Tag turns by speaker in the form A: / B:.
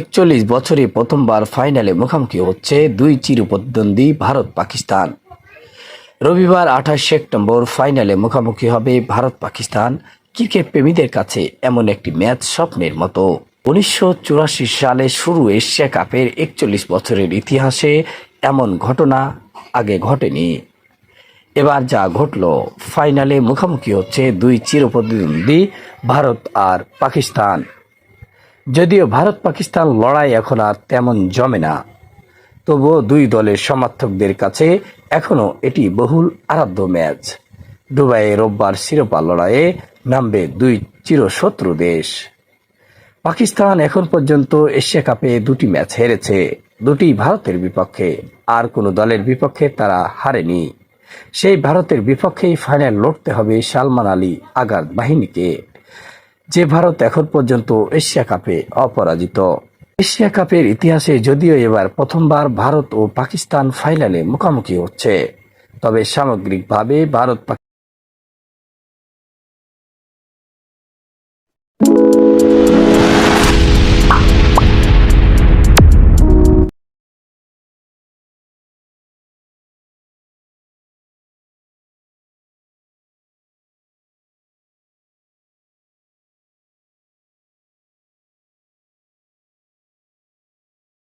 A: একচল্লিশ বছরে প্রথমবার ফাইনালে মুখোমুখি হচ্ছে দুই চিরপ্রতিদ্বন্দ্বী ভারত পাকিস্তান। রবিবার আঠাশ সেপ্টেম্বর ফাইনালে মুখোমুখি হবে ভারত পাকিস্তান। ক্রিকেট প্রেমীদের কাছে এমন একটি ম্যাচ স্বপ্নের মতো। উনিশশো চুরাশি সালে শুরু এশিয়া কাপের একচল্লিশ বছরের ইতিহাসে এমন ঘটনা আগে ঘটেনি। এবার যা ঘটল, ফাইনালে মুখোমুখি হচ্ছে দুই চিরপ্রতিদ্বন্দ্বী ভারত আর পাকিস্তান। যদিও ভারত পাকিস্তান লড়াই এখন আর তেমন জমে না। তবুও দুই দলের সমর্থকদের কাছে এখনও এটি বহুল আরাধ্য ম্যাচ। দুবাইয়ে রোববার শিরোপা লড়াইয়ে নামবে দুই চিরশত্রু দেশ। পাকিস্তান এখন পর্যন্ত এশিয়া কাপে দুটি ম্যাচ হেরেছে, দুটি ভারতের বিপক্ষে। আর কোনো দলের বিপক্ষে তারা হারেনি। সেই ভারতের বিপক্ষেই ফাইনাল লড়তে হবে সালমান আলী আগার বাহিনীকে। যে ভারত এখন পর্যন্ত এশিয়া কাপে অপরাজিত। এশিয়া কাপের ইতিহাসে যদিও এবার প্রথমবার ভারত ও পাকিস্তান ফাইনালে মুখোমুখি হচ্ছে, তবে সামগ্রিকভাবে ভারত